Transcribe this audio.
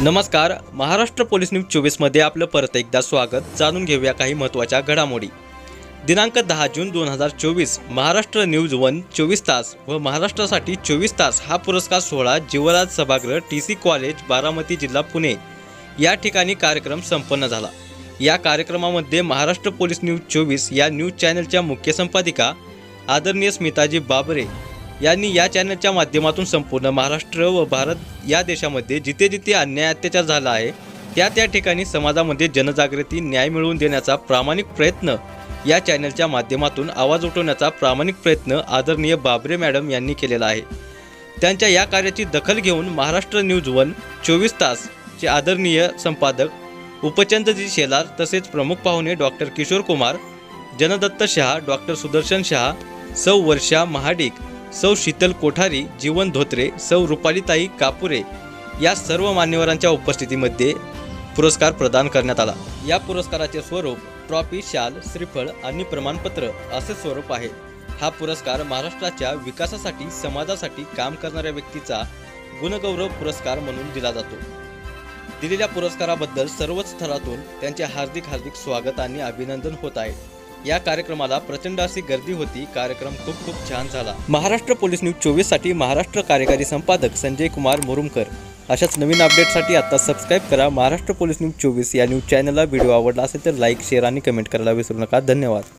नमस्कार Maharashtra police news चोवीसमध्ये आपलं परत एकदा स्वागत. जाणून घेऊया काही महत्त्वाच्या घडामोडी. दिनांक दहा जून दोन हजार चोवीस महाराष्ट्र न्यूज वन चोवीस तास व महाराष्ट्रासाठी चोवीस तास हा पुरस्कार सोहळा जीवराज सभागृह टी सी कॉलेज बारामती जिल्हा पुणे. या ठिकाणी कार्यक्रम संपन्न झाला. या कार्यक्रमामध्ये महाराष्ट्र पोलीस न्यूज चोवीस या न्यूज चॅनलच्या मुख्य संपादिका आदरणीय स्मिताजी बाबरे यांनी या चॅनलच्या माध्यमातून संपूर्ण महाराष्ट्र व भारत या देशामध्ये जिथे जिथे अन्याय अत्याचार झाला आहे त्या त्या ठिकाणी समाजामध्ये जनजागृती न्याय मिळवून देण्याचा प्रामाणिक प्रयत्न या चॅनलच्या माध्यमातून आवाज उठवण्याचा प्रामाणिक प्रयत्न आदरणीय बाबरे मॅडम यांनी केलेला आहे. त्यांच्या या कार्याची दखल घेऊन महाराष्ट्र न्यूज वन चोवीस तासचे आदरणीय संपादक उपचंद्रजी शेलार तसेच प्रमुख पाहुणे डॉक्टर किशोर कुमार जनदत्त शहा डॉक्टर सुदर्शन शहा सौ वर्षा महाडिक सौ शीतल कोठारी जीवन धोत्रे सौ रुपालीताई कापुरे या सर्व मान्यवरांच्या उपस्थितीमध्ये पुरस्कार प्रदान करण्यात आला. या पुरस्काराचे स्वरूप ट्रॉफी शाल श्रीफळ आणि प्रमाणपत्र असे स्वरूप आहे. हा पुरस्कार महाराष्ट्राच्या विकासासाठी समाजासाठी काम करणाऱ्या व्यक्तीचा गुणगौरव पुरस्कार म्हणून दिला जातो. दिलेल्या पुरस्काराबद्दल सर्वच स्तरातून त्यांचे हार्दिक हार्दिक स्वागत आणि अभिनंदन होत आहे. या कार्यक्रमाला प्रचंड अशी गर्दी होती. कार्यक्रम खूप खूप छान झाला. महाराष्ट्र पोलीस न्यूज चोवीससाठी महाराष्ट्र कार्यकारी संपादक संजय कुमार मुरुमकर. अशाच नवीन अपडेटसाठी आता सबस्क्राईब करा. महाराष्ट्र पोलीस न्यूज चोवीस या न्यूज चॅनलला व्हिडिओ आवडला असेल तर लाईक शेअर आणि कमेंट करायला विसरू नका. धन्यवाद.